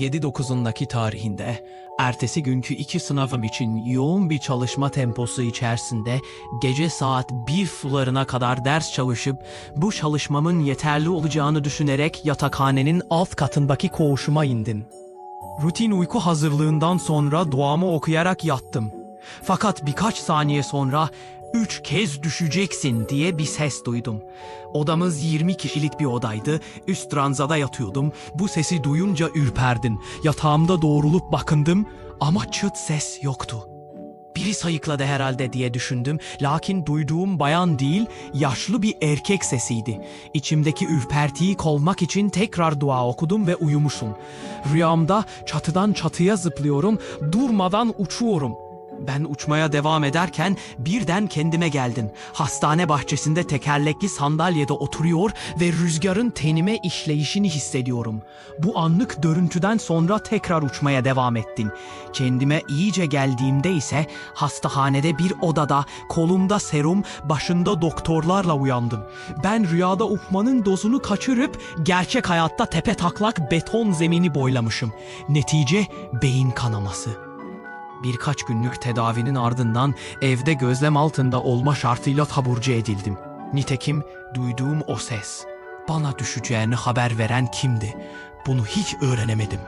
7-9'undaki tarihinde ertesi günkü iki sınavım için yoğun bir çalışma temposu içerisinde gece saat 1 sularına kadar ders çalışıp bu çalışmamın yeterli olacağını düşünerek yatakhanenin alt katındaki koğuşuma indim. Rutin uyku hazırlığından sonra duamı okuyarak yattım. Fakat birkaç saniye sonra üç kez düşeceksin diye bir ses duydum. Odamız 20 kişilik bir odaydı. Üst ranzada yatıyordum. Bu sesi duyunca ürperdim. Yatağımda doğrulup bakındım ama çıt ses yoktu. Biri sayıkladı herhalde diye düşündüm. Lakin duyduğum bayan değil, yaşlı bir erkek sesiydi. İçimdeki ürpertiyi kovmak için tekrar dua okudum ve uyumuşum. Rüyamda çatıdan çatıya zıplıyorum, durmadan uçuyorum. Ben uçmaya devam ederken birden kendime geldim. Hastane bahçesinde tekerlekli sandalyede oturuyor ve rüzgarın tenime işleyişini hissediyorum. Bu anlık görüntüden sonra tekrar uçmaya devam ettim. Kendime iyice geldiğimde ise hastahanede bir odada kolumda serum, başında doktorlarla uyandım. Ben rüyada uçmanın dozunu kaçırıp gerçek hayatta tepe taklak beton zemini boylamışım. Netice beyin kanaması. Birkaç günlük tedavinin ardından evde gözlem altında olma şartıyla taburcu edildim. Nitekim duyduğum o ses bana düşeceğini haber veren kimdi? Bunu hiç öğrenemedim.